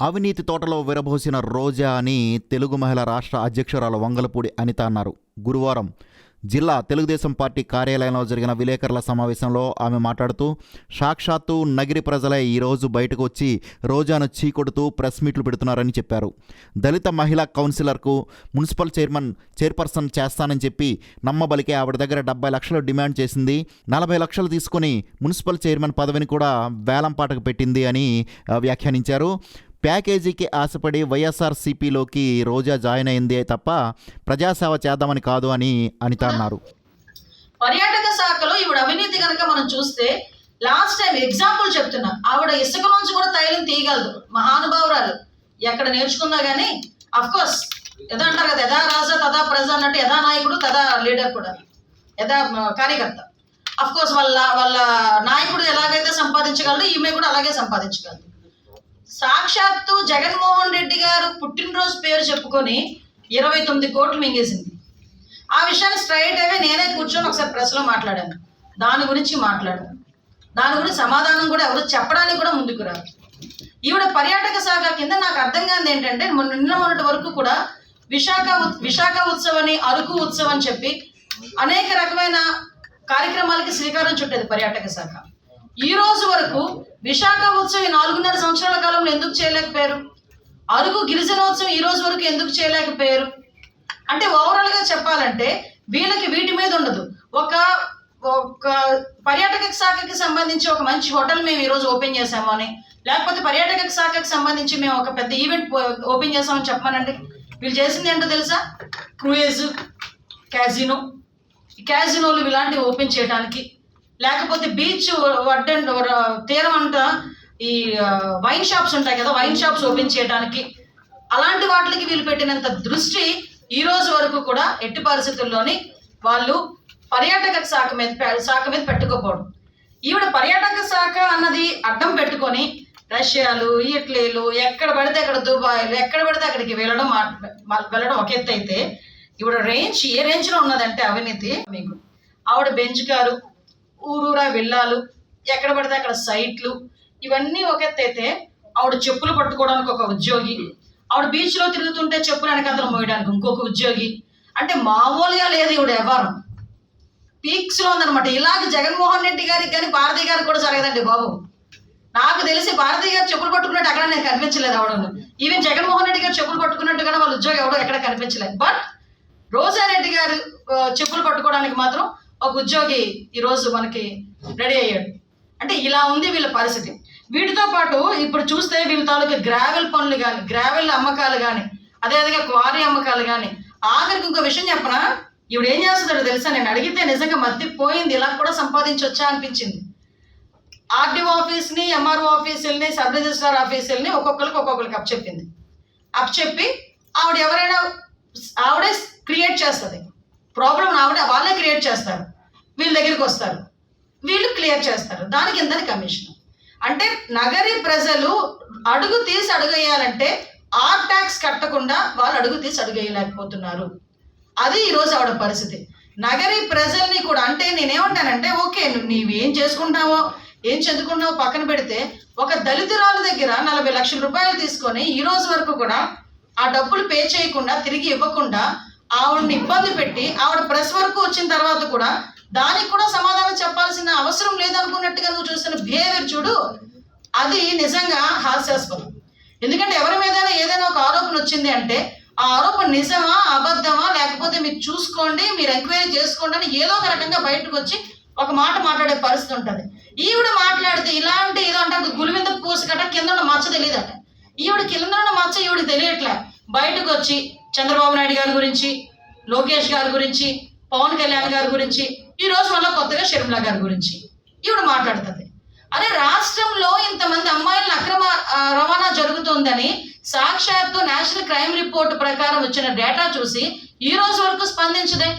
అవినీతి తోటలో విరబోసిన రోజా అని తెలుగు మహిళా రాష్ట్ర అధ్యక్షురాలు వంగలపూడి అనిత అన్నారు. గురువారం జిల్లా తెలుగుదేశం పార్టీ కార్యాలయంలో జరిగిన విలేకరుల సమావేశంలో ఆమె మాట్లాడుతూ సాక్షాత్తు నగిరి ప్రజలే ఈరోజు బయటకు వచ్చి రోజాను చీకొడుతూ ప్రెస్ మీట్లు పెడుతున్నారని చెప్పారు. దళిత మహిళా కౌన్సిలర్కు మున్సిపల్ చైర్మన్ చైర్పర్సన్ చేస్తానని చెప్పి నమ్మబలికే ఆవిడ దగ్గర డెబ్బై లక్షలు డిమాండ్ చేసింది. నలభై లక్షలు తీసుకుని మున్సిపల్ చైర్మన్ పదవిని కూడా వేలంపాటకు పెట్టింది అని వ్యాఖ్యానించారు. ప్యాకేజీకి ఆశపడి వైఎస్ఆర్సీపీలోకి రోజా జాయిన్ అయిందే తప్ప ప్రజాసేవ చేద్దామని కాదు అని అనిత అన్నారు. పర్యాటక శాఖలో ఈవిడ అవినీతి కనుక మనం చూస్తే లాస్ట్ టైం ఎగ్జాంపుల్ చెప్తున్నా. ఆవిడ ఇసుక నుంచి కూడా తైలం తీయగలదు. మహానుభావురాలు. ఎక్కడ నేర్చుకున్నా కానీ అఫ్ కోర్స్ అంటారు కదా యథా రాజా తదా ప్రజ అన్నట్టు యథా నాయకుడు తదా లీడర్ కూడా. యథా కార్యకర్త. అఫ్ కోర్స్ వాళ్ళ వాళ్ళ నాయకుడు ఎలాగైతే సంపాదించగలడు ఈమె కూడా అలాగే సంపాదించగలదు. సాక్షాత్తు జగన్మోహన్ రెడ్డి గారు పుట్టినరోజు పేరు చెప్పుకొని ఇరవై తొమ్మిది కోట్లు మింగేసింది. ఆ విషయాన్ని స్ట్రైట్ అవే నేనే కూర్చొని ఒకసారి ప్రెస్లో మాట్లాడాను. దాని గురించి మాట్లాడాను. దాని గురించి సమాధానం కూడా ఎవరు చెప్పడానికి కూడా ముందుకు రాదు ఈవిడ పర్యాటక శాఖ కింద నాకు అర్థం కాదు ఏంటంటే నిన్న మొన్నటి వరకు కూడా విశాఖ విశాఖ ఉత్సవని అరకు ఉత్సవం అని చెప్పి అనేక రకమైన కార్యక్రమాలకి శ్రీకారం చుట్టేది పర్యాటక శాఖ. ఈ రోజు వరకు విశాఖ ఉత్సవం ఈ నాలుగున్నర సంవత్సరాల కాలంలో ఎందుకు చేయలేకపోయారు? అరకు గిరిజనోత్సవం ఈ రోజు వరకు ఎందుకు చేయలేకపోయారు? అంటే ఓవరాల్గా చెప్పాలంటే వీళ్ళకి వీటి మీద ఉండదు. ఒక ఒక పర్యాటక శాఖకి సంబంధించి ఒక మంచి హోటల్ మేము ఈరోజు ఓపెన్ చేసాము అని లేకపోతే పర్యాటక శాఖకి సంబంధించి మేము ఒక పెద్ద ఈవెంట్ ఓపెన్ చేసామని చెప్పానండి వీళ్ళు చేసింది ఏంటో తెలుసా? Cruise casino. ఈ క్యాజినోలు ఇలాంటివి ఓపెన్ చేయడానికి లేకపోతే బీచ్ వడ్డండి తీరం అంట ఈ వైన్ షాప్స్ ఉంటాయి కదా వైన్ షాప్స్ ఓపెన్ చేయడానికి. అలాంటి వాటికి వీళ్ళు పెట్టినంత దృష్టి ఈ రోజు వరకు కూడా ఎట్టి పరిస్థితుల్లోని వాళ్ళు పర్యాటక శాఖ మీద పె- శాఖ మీద పెట్టుకోపోవడం ఈవిడ పర్యాటక శాఖ అన్నది అడ్డం పెట్టుకొని రష్యాలు ఇటలీలు ఎక్కడ పడితే అక్కడ దుబాయ్లు ఎక్కడ పడితే అక్కడికి వెళ్ళడం వెళ్ళడం ఒక ఎత్తు అయితే ఈవిడ రేంజ్ ఏ రేంజ్లో ఉన్నదంటే అవినీతి మీకు. ఆవిడ బెంచ్ కారు ఊరూరా వెళ్ళాలు ఎక్కడ పడితే అక్కడ సైట్లు ఇవన్నీ ఒక ఎత్తు ఆవిడ చెప్పులు పట్టుకోవడానికి ఒక ఉద్యోగి ఆవిడ బీచ్లో తిరుగుతుంటే చెప్పులు వెనకాతలు మోయడానికి ఇంకొక ఉద్యోగి. అంటే మామూలుగా లేదు ఈవిడ వ్యవహారం పీక్స్లో ఉందనమాట ఇలాగ జగన్మోహన్ రెడ్డి గారికి కానీ భారతి గారికి కూడా జరగదండి బాబు. నాకు తెలిసి భారతీయ గారు చెప్పులు పట్టుకున్నట్టు అక్కడ నేను కనిపించలేదు ఆవిడను. ఈవెన్ జగన్మోహన్ రెడ్డి గారు చెప్పులు పట్టుకున్నట్టుగా వాళ్ళ ఉద్యోగం ఎవడో ఎక్కడ కనిపించలేదు. బట్ రోజారెడ్డి గారు చెప్పులు పట్టుకోవడానికి మాత్రం ఒక ఉద్యోగి ఈరోజు మనకి రెడీ అయ్యాడు. అంటే ఇలా ఉంది వీళ్ళ పరిస్థితి. వీటితో పాటు ఇప్పుడు చూస్తే వీళ్ళ తాలూకు గ్రావెల్ పనులు కానీ గ్రావెల్ అమ్మకాలు కానీ అదేవిధంగా క్వారీ అమ్మకాలు కానీ ఆఖరికి ఇంకో విషయం చెప్పనా? ఇవిడు ఏం చేస్తుందో తెలుసా? నేను అడిగితే నిజంగా మధ్య పోయింది ఇలా కూడా సంపాదించవచ్చా అనిపించింది. ఆర్డీఓ ఆఫీస్ని ఎంఆర్ఓ ఆఫీసుల్ని సబ్ రిజిస్ట్రార్ ఆఫీసుల్ని ఒక్కొక్కరికి ఒక్కొక్కరికి అప్ చెప్పింది అప్ చెప్పి ఆవిడ ఎవరైనా ఆవిడే క్రియేట్ చేస్తుంది. ప్రాబ్లం ఆవిడ వాళ్ళే క్రియేట్ చేస్తారు. వీళ్ళ దగ్గరికి వస్తారు. వీళ్ళు క్లియర్ చేస్తారు. దానికి ఇందని కమిషన్. అంటే నగరి ప్రజలు అడుగు తీసి అడుగేయాలంటే ఆర్ ట్యాక్స్ కట్టకుండా వాళ్ళు అడుగు తీసి అడుగేయలేకపోతున్నారు. అది ఈరోజు ఆవిడ పరిస్థితి. నగరి ప్రజల్ని కూడా అంటే నేనేమంటానంటే ఓకే నువ్వు నీవేం చేసుకుంటావో ఏం చదువుకున్నావో పక్కన పెడితే ఒక దళితురాలు దగ్గర నలభై లక్షల రూపాయలు తీసుకొని ఈ రోజు వరకు కూడా ఆ డబ్బులు పే చేయకుండా తిరిగి ఇవ్వకుండా ఆవిడని ఇబ్బంది పెట్టి ఆవిడ ప్రెస్ వరకు వచ్చిన తర్వాత కూడా దానికి కూడా సమాధానం చెప్పాల్సిన అవసరం లేదనుకున్నట్టుగా నువ్వు చూసిన బిహేవియర్ చూడు అది నిజంగా హాస్యాస్పదం. ఎందుకంటే ఎవరి మీద ఏదైనా ఒక ఆరోపణ వచ్చింది అంటే ఆ ఆరోపణ నిజమా అబద్ధమా లేకపోతే మీరు చూసుకోండి మీరు ఎంక్వైరీ చేసుకోండి అని ఏదో ఒక రకంగా బయటకు వచ్చి ఒక మాట మాట్లాడే పరిస్థితి ఉంటుంది. ఈవిడ మాట్లాడితే ఇలాంటి ఏదో అంటే గురి మీద పూసకట కింద ఉన్న మచ్చ తెలియదట. ఈవిడ కింద ఉన్న మచ్చ ఈవిడ తెలియట్లే. బయటకు వచ్చి చంద్రబాబు నాయుడు గారి గురించి లోకేష్ గారి గురించి పవన్ కళ్యాణ్ గారి గురించి ఈ రోజు మళ్ళీ కొత్తగా షర్మిల గారి గురించి. ఈవిడ మాట్లాడుతుంది. అరే రాష్ట్రంలో ఇంతమంది అమ్మాయిలను అక్రమ రవాణా జరుగుతోందని సాక్షాత్తు నేషనల్ క్రైమ్ రిపోర్ట్ ప్రకారం వచ్చిన డేటా చూసి ఈ రోజు వరకు స్పందించదే.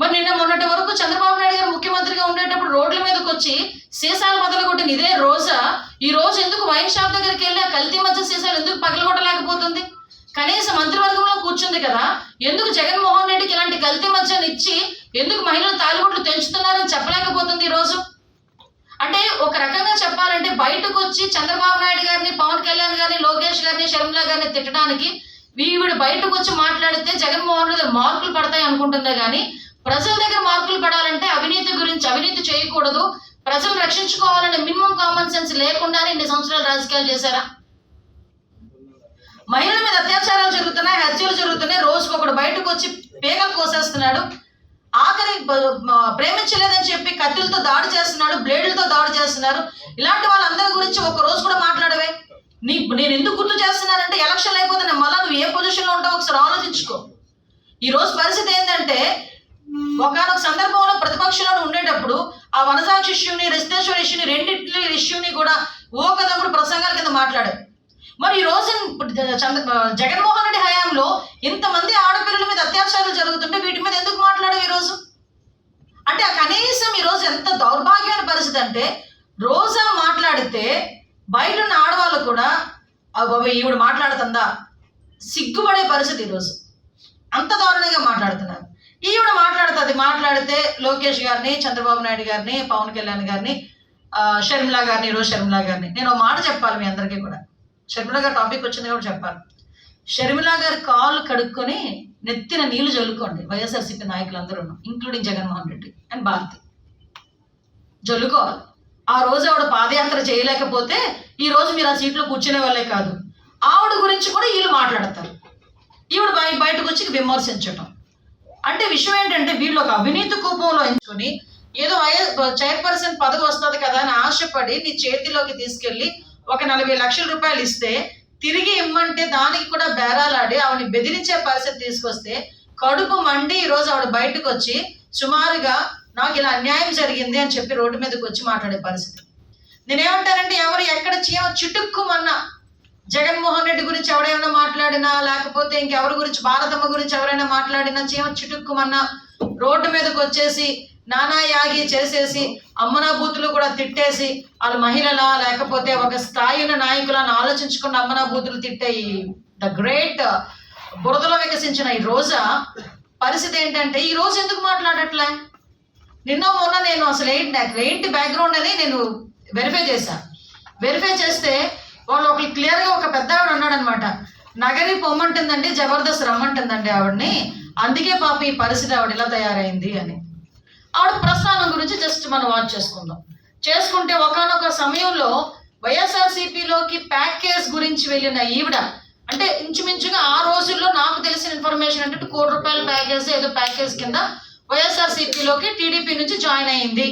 మరి నిన్న మొన్నటి వరకు చంద్రబాబు నాయుడు గారు ముఖ్యమంత్రిగా ఉండేటప్పుడు రోడ్ల మీదకి వచ్చి సీసాలు మొదలుగొట్టిన ఇదే రోజా ఈ రోజు ఎందుకు వైన్ షాప్ దగ్గరికి వెళ్ళి ఆ కల్తీ మధ్య సీసాలు ఎందుకు పగలగొట్టలేకపోతుంది? కనీసం మంత్రివర్గంలో కూర్చుంది కదా. ఎందుకు జగన్మోహన్ రెడ్డికి ఇలాంటి కల్తీ మధ్యని ఇచ్చి ఎందుకు మహిళలు తాలిబొట్లు తెంచుతున్నారని చెప్పలేకపోతుంది ఈరోజు? రోజు అంటే ఒక రకంగా చెప్పాలంటే బయటకు వచ్చి చంద్రబాబు నాయుడు గారిని పవన్ కళ్యాణ్ గారిని లోకేష్ గారిని గారిని షర్మిల గారిని తిట్టడానికి వీవిడు బయటకు వచ్చి మాట్లాడితే జగన్మోహన్ రెడ్డి దగ్గర మార్కులు పడతాయి అనుకుంటుందే కానీ ప్రజల దగ్గర మార్కులు పడాలంటే అవినీతి గురించి అవినీతి చేయకూడదు. ప్రజలు రక్షించుకోవాలనే మినిమం కామన్ సెన్స్ లేకుండానే ఇన్ని సంవత్సరాలు రాజకీయాలు చేశారా? మహిళల మీద అత్యాచారాలు జరుగుతున్నాయి హత్యలు జరుగుతున్నాయి. రోజుకు ఒకడు బయటకు వచ్చి పేగలు కోసేస్తున్నాడు. ఆఖరి ప్రేమించలేదని చెప్పి కత్తులతో దాడి చేస్తున్నాడు బ్లేడులతో దాడి చేస్తున్నారు. ఇలాంటి వాళ్ళందరి గురించి ఒక రోజు కూడా మాట్లాడవే. నీ నేను ఎందుకు గుర్తు చేస్తున్నానంటే ఎలక్షన్ అయిపోతే నేను మళ్ళా నువ్వు ఏ పొజిషన్లో ఉంటావు ఒకసారి ఆలోచించుకో. ఈ రోజు పరిస్థితి ఏంటంటే ఒకనొక సందర్భంలో ప్రతిపక్షంలో ఉండేటప్పుడు ఆ వనసాక్షి ఇష్యూని రిస్తేశ్వర ఇష్యూని రెండింటి ఇష్యూని కూడా ఓ కదప్పుడు ప్రసంగాల కింద మాట్లాడారు. మరి ఈ రోజు చంద్ర జగన్మోహన్ రెడ్డి హయాంలో ఇంతమంది ఆడపిల్లల మీద అత్యాచారాలు జరుగుతుంటే వీటి మీద ఎందుకు మాట్లాడవు ఈరోజు అంటే ఆ కనీసం ఈరోజు ఎంత దౌర్భాగ్యమైన పరిస్థితి అంటే రోజా మాట్లాడితే బయట ఉన్న ఆడవాళ్ళు కూడా "అబ్బో, ఈవిడ మాట్లాడుతుందా? సిగ్గుపడే పరిస్థితి ఈరోజు అంత దారుణంగా మాట్లాడుతున్నారు. ఈవిడ మాట్లాడుతుంది మాట్లాడితే లోకేష్ గారిని చంద్రబాబు నాయుడు గారిని పవన్ కళ్యాణ్ గారిని షర్మిలా గారిని ఈరోజు షర్మిలా గారిని. నేను ఒక మాట చెప్పాలి మీ అందరికీ కూడా. షర్మిల గారు టాపిక్ వచ్చింది కూడా చెప్పాను షర్మిల గారు కాళ్ళు కడుక్కొని నెత్తిన నీళ్ళు చల్లుకోండి వైఎస్ఆర్సీపీ నాయకులందరూ ఇంక్లూడింగ్ జగన్మోహన్ రెడ్డి అండ్ భారతి. జల్లుకోవాలి. ఆ రోజు ఆవిడ పాదయాత్ర చేయలేకపోతే ఈ రోజు మీరు ఆ సీట్లో కూర్చునే వాళ్ళే కాదు. ఆవిడ గురించి కూడా వీళ్ళు మాట్లాడతారు. ఈవిడ బయ బయటకు వచ్చి విమర్శించటం. అంటే విషయం ఏంటంటే వీళ్ళు ఒక అవినీతి కూపంలో ఎంచుకొని ఏదో చైర్పర్సన్ పదవి వస్తుంది కదా అని ఆశపడి నీ చేతిలోకి తీసుకెళ్ళి ఒక నలభై లక్షల రూపాయలు ఇస్తే తిరిగి ఇమ్మంటే దానికి కూడా బేరాలాడి ఆవిడని బెదిరించే పరిస్థితి తీసుకొస్తే కడుపు మండి ఈ రోజు ఆవిడ బయటకు వచ్చి సుమారుగా నాకు ఇలా అన్యాయం జరిగింది అని చెప్పి రోడ్డు మీదకి వచ్చి మాట్లాడే పరిస్థితి. నేనేమంటానంటే ఎవరు ఎక్కడ చీమ చిటుక్కుమన్నా జగన్మోహన్ రెడ్డి గురించి ఎవరైనా మాట్లాడినా లేకపోతే ఇంకెవరి గురించి భారతమ్మ గురించి ఎవరైనా మాట్లాడినా చీమ చిటుక్కుమన్నా రోడ్డు మీదకి వచ్చేసి నానా యాగి చేసేసి అమ్మనా బూతులు కూడా తిట్టేసి వాళ్ళ మహిళలా లేకపోతే ఒక స్థాయి నాయకులను ఆలోచించుకున్న అమ్మనా బూతులు తిట్టే ఈ ద గ్రేట్ బురదలో వికసించిన ఈ రోజా పరిస్థితి ఏంటంటే ఈ రోజు ఎందుకు మాట్లాడట్లే? నిన్న మొన్న నేను అసలు ఏంటి నాకు ఏంటి బ్యాక్గ్రౌండ్ అని నేను వెరిఫై చేశాను వెరిఫై చేస్తే వాళ్ళు ఒకరు క్లియర్గా ఒక పెద్ద ఆవిడ అన్నాడనమాట. నగరి పొమ్మంటుందండి జబర్దస్త్ రమ్మంటుందండి ఆవిడని. అందుకే పాప ఈ పరిస్థితి ఆవిడ ఇలా తయారైంది అని. ఆవిడ ప్రస్థానం గురించి జస్ట్ మనం వాచ్ చేసుకుందాం. చేసుకుంటే ఒకనొక సమయంలో వైఎస్ఆర్సీపీలోకి ప్యాకేజ్ గురించి వెళ్ళిన ఈవిడ అంటే ఇంచుమించుగా ఆ రోజుల్లో నాకు తెలిసిన ఇన్ఫర్మేషన్ అంటే కోటి రూపాయల ప్యాకేజ్ ఏదో ప్యాకేజ్ కింద వైఎస్ఆర్సీపీలోకి టీడీపీ నుంచి జాయిన్ అయింది.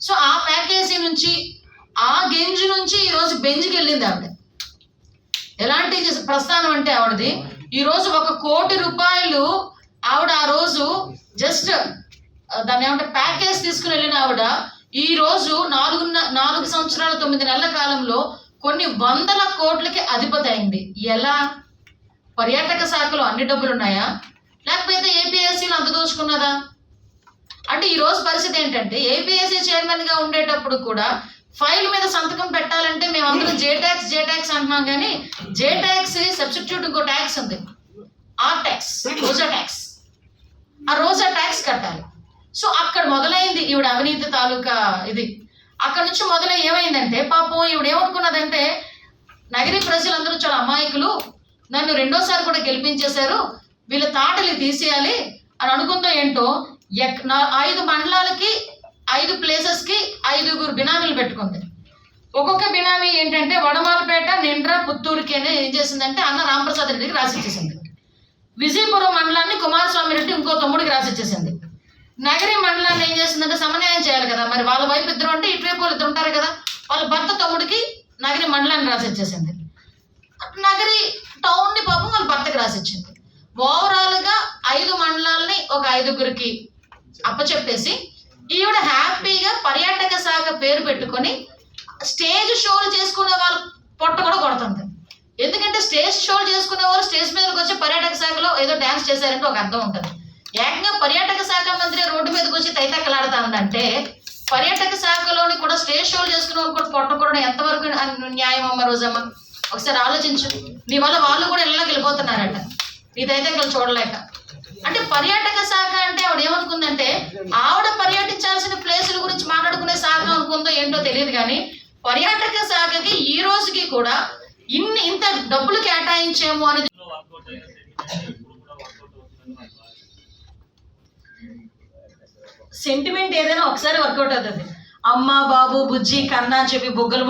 సో ఆ ప్యాకేజీ నుంచి ఆ గెంజ్ నుంచి ఈరోజు బెంజ్కి వెళ్ళింది ఆవిడ. ఎలాంటి ప్రస్థానం అంటే ఆవిడది? ఈరోజు ఒక కోటి రూపాయలు ఆవిడ ఆ రోజు జస్ట్ దాన్ని ఏమంటే ప్యాకేజ్ తీసుకుని వెళ్ళిన ఆవిడ ఈ రోజు నాలుగు నాలుగు సంవత్సరాల తొమ్మిది నెలల కాలంలో కొన్ని వందల కోట్లకి అధిపతి అయింది. ఎలా? పర్యాటక శాఖలో అన్ని డబ్బులు ఉన్నాయా లేకపోతే ఏపీఎస్సీలు అంత దోచుకున్నదా? అంటే ఈ రోజు పరిస్థితి ఏంటంటే ఏపీఎస్సీ చైర్మన్గా ఉండేటప్పుడు కూడా ఫైల్ మీద సంతకం పెట్టాలంటే మేము అందరూ జే ట్యాక్స్ జే ట్యాక్స్ అంటున్నాం కానీ జే ట్యాక్స్ సబ్స్టిట్యూట్ ఇంకో ట్యాక్స్ ఉంది. ఆ ట్యాక్స్ రోజా ట్యాక్స్ ఆ రోజా ట్యాక్స్ కట్టాలి. సో అక్కడ మొదలైంది ఈవిడ అవినీతి తాలూకా ఇది. అక్కడ నుంచి మొదలై ఏమైందంటే పాపం ఈవిడ ఏమనుకున్నదంటే నగరి ప్రజలందరూ చాలా అమాయకులు నన్ను రెండోసారి కూడా గెలిపించేశారు వీళ్ళ తాటలు తీసేయాలి అని అనుకుందో ఏంటో ఎక్ నా ఐదు మండలాలకి ఐదు ప్లేసెస్కి ఐదుగురు బినామీలు పెట్టుకుంది. ఒక్కొక్క బినామీ ఏంటంటే వడమాలపేట నిండ్ర పుత్తూరుకి ఏం చేసిందంటే అన్న రామప్రసాద్ రెడ్డికి రాసి ఇచ్చేసింది విజయపురం మండలాన్ని కుమారస్వామి రెడ్డి ఇంకో తమ్ముడికి రాసి ఇచ్చేసింది నగరీ మండలాన్ని ఏం చేసిందంటే సమన్వయం చేయాలి కదా. మరి వాళ్ళ వైపు ఇద్దరు అంటే ఇటువైపు వాళ్ళు ఇద్దరు ఉంటారు కదా. వాళ్ళ భర్త తమ్ముడికి నగరి మండలాన్ని రాసిచ్చేసింది నగరి టౌన్ని పాపం వాళ్ళ భర్తకి రాసిచ్చింది ఓవరాల్గా ఐదు మండలాల్ని ఒక ఐదుగురికి అప్పచెప్పేసి ఈవిడ హ్యాపీగా పర్యాటక శాఖ పేరు పెట్టుకొని స్టేజ్ షోలు చేసుకునే వాళ్ళ పొట్ట కూడా కొడుతుంది. ఎందుకంటే స్టేజ్ షోలు చేసుకునే వాళ్ళు స్టేజ్ మీదకి వచ్చి పర్యాటక శాఖలో ఏదో డాన్స్ చేశారంటే ఒక అర్థం ఉంటుంది. ఏకంగా పర్యాటక శాఖ మంత్రి రోడ్డు మీదకి వచ్చి తైతక్కలాడుతా ఉందంటే పర్యాటక శాఖలోని కూడా స్టేజ్ షోలు చేసుకున్న వాళ్ళు కూడా పొట్ట ఎంతవరకు న్యాయం అమ్మ రోజమ్మ? ఒకసారి ఆలోచించు. నీ వల్ల వాళ్ళు కూడా ఇళ్ళకి వెళ్ళిపోతున్నారట. నీ తైతక్కలు చూడలేక. అంటే పర్యాటక శాఖ అంటే ఆవిడ ఏమనుకుందంటే ఆవిడ పర్యటించాల్సిన ప్లేసుల గురించి మాట్లాడుకునే శాఖ అనుకుందో ఏంటో తెలియదు కానీ పర్యాటక శాఖకి ఈ రోజుకి కూడా ఇన్ని ఇంత డబ్బులు కేటాయించేమో అని వర్కౌట్ అయిన సెంటిమెంట్ ఇప్పుడు కూడా వర్కౌట్ అవుతుందని నాకు భావన. సెంటిమెంట్ ఏదైనా ఒకసారి వర్కౌట్ అవుతుంది. అమ్మ బాబు బుజ్జి కన్నా అని చెప్పి బొగ్గలు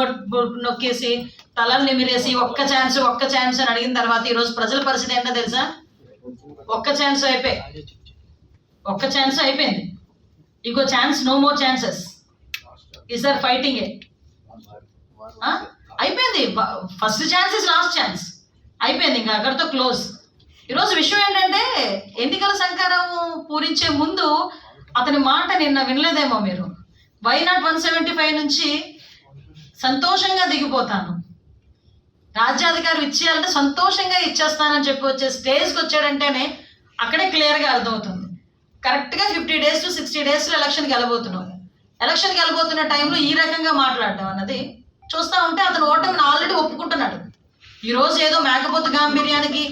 నొక్కేసి తలలు నిమిరేసి ఒక్క ఛాన్స్ ఒక్క ఛాన్స్ అని అడిగిన తర్వాత ఈరోజు ప్రజల పరిస్థితి ఏంటో తెలుసా? ఒక్క ఛాన్స్ అయిపోయి ఒక్క ఛాన్స్ అయిపోయింది. ఇంకో ఛాన్స్ నో మోర్ ఛాన్సెస్ ఈసారి ఫైటింగ్ అయిపోయింది. First chance is last chance అయిపోయింది ఇంకా అక్కడితో క్లోజ్ ఈరోజు విషయం ఏంటంటే ఎన్నికల సంకారం పూరించే ముందు అతని మాట నిన్న వినలేదేమో మీరు? Why not one seventy five నుంచి సంతోషంగా దిగిపోతాను? రాజ్యాధికారం ఇచ్చేయాలంటే సంతోషంగా ఇచ్చేస్తానని చెప్పి వచ్చే స్టేజ్కి వచ్చాడంటేనే అక్కడే క్లియర్గా అర్థమవుతుంది. కరెక్ట్గా ఫిఫ్టీ డేస్ టు సిక్స్టీ డేస్లో ఎలక్షన్కి వెళ్ళబోతున్నాం ఎలక్షన్కి వెళ్ళబోతున్న టైంలో ఈ రకంగా మాట్లాడడం అన్నది చూస్తూ ఉంటే అతను ఓటమిని ఆల్రెడీ ఒప్పుకుంటున్నాడు. ఈరోజు ఏదో మేకపోతు గాంభీర్యానికి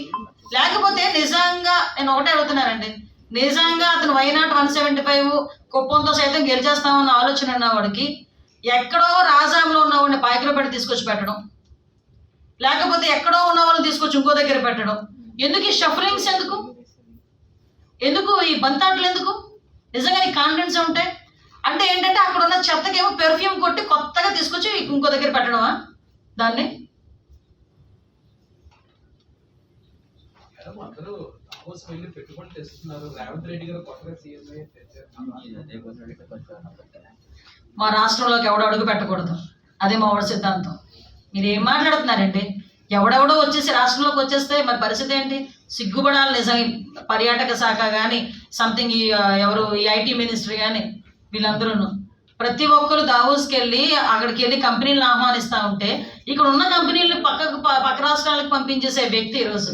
లేకపోతే నిజంగా నేను ఒకటే అడుగుతున్నానండి. నిజంగా అతను why not one seventy five కుప్పంతో సైతం గెలిచేస్తామన్న ఆలోచన ఉన్నవాడికి ఎక్కడో రాజాంలో ఉన్నవాడిని పాయకులో పెట్టి తీసుకొచ్చి పెట్టడం. లేకపోతే ఎక్కడో ఉన్న వాళ్ళని తీసుకొచ్చి ఇంకో దగ్గర పెట్టడం. ఎందుకు ఈ షఫలింగ్స్ ఎందుకు? ఎందుకు ఈ బంతాటలు ఎందుకు? నిజంగా నీ కాన్ఫిడెన్స్ ఉంటే అంటే ఏంటంటే అక్కడ ఉన్న చెత్తకేమో పెర్ఫ్యూమ్ కొట్టి కొత్తగా తీసుకొచ్చి ఇంకో దగ్గర పెట్టడమా? దాన్ని? దావోస్ వెళ్ళి పెట్టుబడులు తెస్తున్నారు. రేవంత్ రెడ్డి గారు కొత్తగా సీఎం మా రాష్ట్రంలోకి ఎవడు అడుగు పెట్టకూడదు. అదే మా వాడి సిద్ధాంతం. మీరు ఏం మాట్లాడుతున్నారండి? ఎవడెవడో వచ్చేసి రాష్ట్రంలోకి వచ్చేస్తే మరి పరిస్థితి ఏంటి? సిగ్గుపడాలి నిజంగా ఈ పర్యాటక శాఖ కానీ సంథింగ్ ఈ ఎవరు ఈ ఐటీ మినిస్టర్ కానీ వీళ్ళందరూ ప్రతి ఒక్కరు దావోస్కి వెళ్ళి అక్కడికి వెళ్ళి కంపెనీలను ఆహ్వానిస్తూ ఉంటే ఇక్కడ ఉన్న కంపెనీలను పక్కకు ప- పక్క రాష్ట్రాలకు పంపించేసే వ్యక్తి ఈరోజు.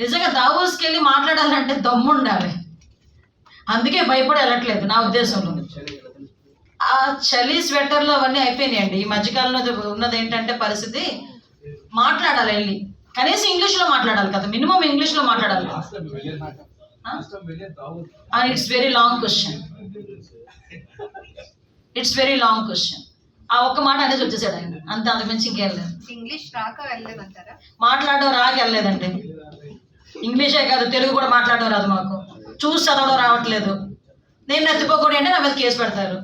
నిజంగా దావోస్కి వెళ్ళి మాట్లాడాలంటే దమ్ము ఉండాలి అందుకే భయపడి వెళ్ళట్లేదు నా ఉద్దేశంలో. ఆ చలి స్వెటర్లు అవన్నీ అయిపోయినాయండి. ఈ మధ్యకాలంలో ఉన్నది ఏంటంటే పరిస్థితి మాట్లాడాలి వెళ్ళి. కనీసం ఇంగ్లీష్లో మాట్లాడాలి కదా మినిమం ఇంగ్లీష్లో మాట్లాడాలి and it's very long question. It's very long question. ఆ ఒక్క మాట అనేది వచ్చేసాడు ఆయన. అంత అంతకుమించి ఇంకేం లేదు. ఇంగ్లీష్ రాక వెళ్ళలేదంటారా? మాట్లాడడం రాకి వెళ్ళలేదండి. ఇంగ్లీషే కాదు తెలుగు కూడా మాట్లాడడం రాదు మాకు. చూసి చదవడం రావట్లేదు. నేను నెత్తిపోకూడదు అంటే నా మీద కేసు పెడతారు.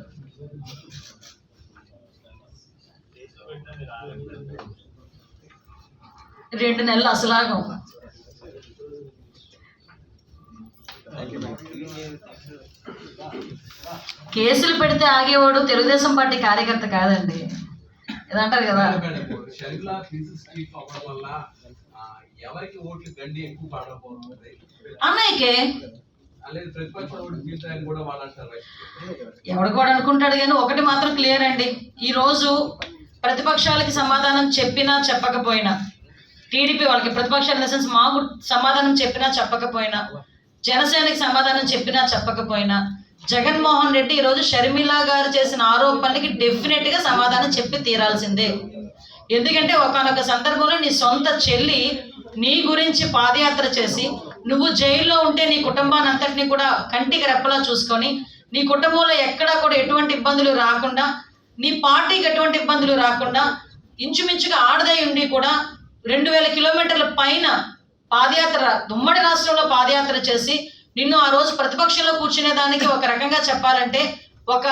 రెండు నెలలు అసలాగం కేసులు పెడితే ఆగేవాడు తెలుగుదేశం పార్టీ కార్యకర్త కాదండి. ఇదంటారు కదా. షర్మిలా చీఫ్ అవ్వడం వల్ల ఎవరికి ఓట్లు గండి ఎక్కువ పడకపోతుంది అన్నయ్యకే? అంటారు ఎవడు కూడా అనుకుంటాడు కానీ ఒకటి మాత్రం క్లియర్ అండి. ఈరోజు ప్రతిపక్షాలకి సమాధానం చెప్పినా చెప్పకపోయినా టీడీపీ వాళ్ళకి ప్రతిపక్షాల సెన్స్ మాకు సమాధానం చెప్పినా చెప్పకపోయినా జనసేనకి సమాధానం చెప్పినా చెప్పకపోయినా జగన్మోహన్ రెడ్డి ఈరోజు షర్మిలా గారు చేసిన ఆరోపణలకి డెఫినెట్గా సమాధానం చెప్పి తీరాల్సిందే. ఎందుకంటే ఒకనొక సందర్భంలో నీ సొంత చెల్లి నీ గురించి పాదయాత్ర చేసి నువ్వు జైల్లో ఉంటే నీ కుటుంబాన్ని అంతటిని కూడా కంటికి రెప్పలా చూసుకొని నీ కుటుంబంలో ఎక్కడా కూడా ఎటువంటి ఇబ్బందులు రాకుండా నీ పార్టీకి ఎటువంటి ఇబ్బందులు రాకుండా ఇంచుమించుగా ఆడదై ఉండి కూడా రెండు వేల కిలోమీటర్ల పైన పాదయాత్ర ఉమ్మడి రాష్ట్రంలో పాదయాత్ర చేసి నిన్ను ఆ రోజు ప్రతిపక్షంలో కూర్చునే దానికి ఒక రకంగా చెప్పాలంటే ఒక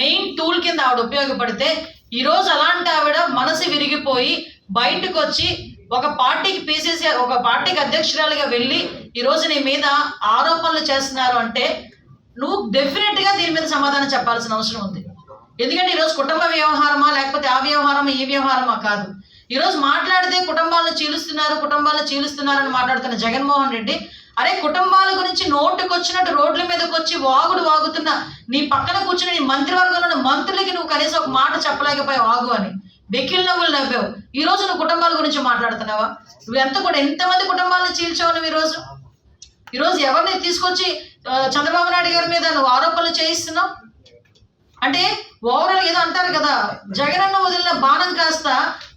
మెయిన్ టూల్ కింద ఆవిడ ఉపయోగపడితే ఈ రోజు అలాంటి ఆవిడ మనసు విరిగిపోయి బయటకు వచ్చి ఒక పార్టీకి పీసీసీ ఒక పార్టీకి అధ్యక్షురాలుగా వెళ్ళి ఈ రోజు నీ మీద ఆరోపణలు చేస్తున్నారు అంటే నువ్వు డెఫినెట్గా దీని మీద సమాధానం చెప్పాల్సిన అవసరం ఉంది. ఎందుకంటే ఈరోజు కుటుంబ వ్యవహారమా లేకపోతే ఆ వ్యవహారమా ఈ వ్యవహారమా కాదు. ఈరోజు మాట్లాడితే కుటుంబాలను చీలుస్తున్నారు కుటుంబాలను చీలుస్తున్నారని మాట్లాడుతున్న జగన్మోహన్ రెడ్డి అరే కుటుంబాల గురించి నోటుకొచ్చినట్టు రోడ్ల మీదకి వచ్చి వాగుడు వాగుతున్న నీ పక్కన కూర్చుని నీ మంత్రివర్గంలో ఉన్న మంత్రులకి నువ్వు కనీసం ఒక మాట చెప్పలేకపోయావు వాగు అని. వెకిల్ నవ్వులు నవ్వావు. ఈ రోజు నువ్వు కుటుంబాల గురించి మాట్లాడుతున్నావా? నువ్వు ఎంత కూడా ఎంతమంది కుటుంబాలను చీల్చావు నువ్వు ఈరోజు ఈరోజు ఎవరిని తీసుకొచ్చి చంద్రబాబు నాయుడు గారి మీద నువ్వు ఆరోపణలు చేయిస్తున్నావు? అంటే ఓవరాల్ ఏదో అంటారు కదా జగనన్న వదిలిన బాణం కాస్త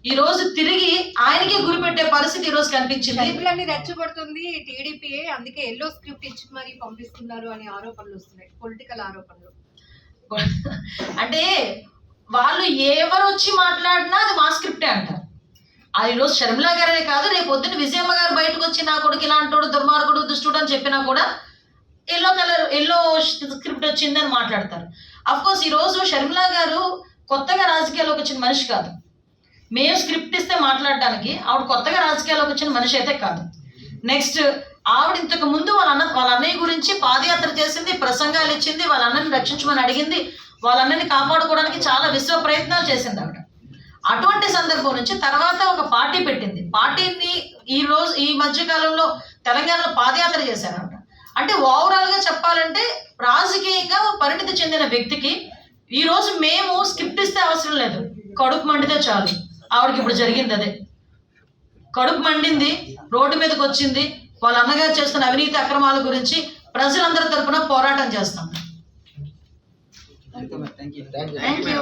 ఈ రోజు తిరిగి ఆయనకే గురిపెట్టే పరిస్థితి ఈ రోజు కనిపించింది షర్మిలన్నీ రెచ్చగొడుతుంది టీడీపీ అందుకే ఎల్లో స్క్రిప్ట్ ఇచ్చి మరీ పంపిస్తున్నారు అనే ఆరోపణలు వస్తున్నాయి పొలిటికల్ ఆరోపణలు. అంటే వాళ్ళు ఎవరు వచ్చి మాట్లాడినా అది మా స్క్రిప్టే అంటారు. ఆ ఈరోజు షర్మిలా గారే కాదు రేపు పొద్దున్న విజయమ్మ గారు బయటకు వచ్చి నా కొడుకు ఇలాంటోడు దుర్మార్గుడు దుష్టుడు అని చెప్పినా కూడా ఎల్లో కలర్ ఎల్లో స్క్రిప్ట్ వచ్చిందని మాట్లాడతారు. కోర్స్ ఈరోజు షర్మిలా గారు కొత్తగా రాజకీయాల్లోకి వచ్చిన మనిషి కాదు. మేము స్క్రిప్ట్ ఇస్తే మాట్లాడడానికి ఆవిడ కొత్తగా రాజకీయాల్లోకి వచ్చిన మనిషి అయితే కాదు. నెక్స్ట్ ఆవిడ ఇంతకు ముందు వాళ్ళ అన్న వాళ్ళ అన్నయ్య గురించి పాదయాత్ర చేసింది ప్రసంగాలు ఇచ్చింది వాళ్ళ అన్నని రక్షించమని అడిగింది వాళ్ళ అన్నని కాపాడుకోవడానికి చాలా విశ్వ ప్రయత్నాలు చేసింది ఆవిడ. అటువంటి సందర్భం నుంచి తర్వాత ఒక పార్టీ పెట్టింది. పార్టీని ఈ రోజు ఈ మధ్యకాలంలో తెలంగాణలో పాదయాత్ర చేశారు ఆవిడ. అంటే ఓవరాల్గా చెప్పాలంటే రాజకీయంగా పరిణితి చెందిన వ్యక్తికి ఈ రోజు మేము స్క్రిప్ట్ ఇస్తే అవసరం లేదు. కడుపు మండితే చాలు. ఆవిడకి ఇప్పుడు జరిగింది అదే. కడుపు మండింది రోడ్డు మీదకి వచ్చింది వాళ్ళ అన్నగారు చేస్తున్న అవినీతి అక్రమాల గురించి ప్రజలందరి తరపున పోరాటం చేస్తాం. Thank you